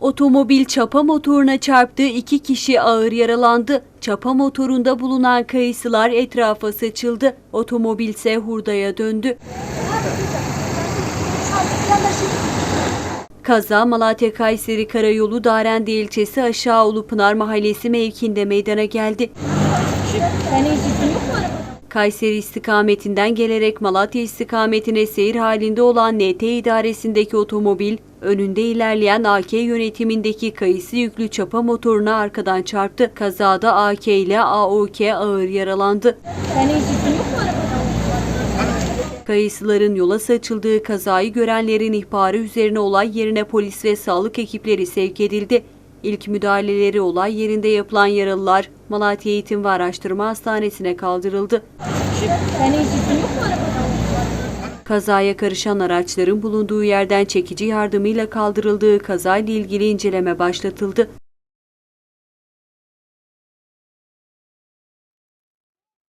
Otomobil çapa motoruna çarptı, iki kişi ağır yaralandı. Çapa motorunda bulunan kayısılar etrafa saçıldı. Otomobil ise hurdaya döndü. Kaza Malatya Kayseri Karayolu Darende ilçesi Aşağı Ulupınar Mahallesi mevkinde meydana geldi. Kayseri istikametinden gelerek Malatya istikametine seyir halinde olan NT idaresindeki otomobil, önünde ilerleyen AK yönetimindeki kayısı yüklü çapa motoruna arkadan çarptı. Kazada AK ile AOK ağır yaralandı. Kayısıların yola saçıldığı kazayı görenlerin ihbarı üzerine olay yerine polis ve sağlık ekipleri sevk edildi. İlk müdahaleleri olay yerinde yapılan yaralılar Malatya Eğitim ve Araştırma Hastanesi'ne kaldırıldı. Kazaya karışan araçların bulunduğu yerden çekici yardımıyla kaldırıldığı kazayla ilgili inceleme başlatıldı.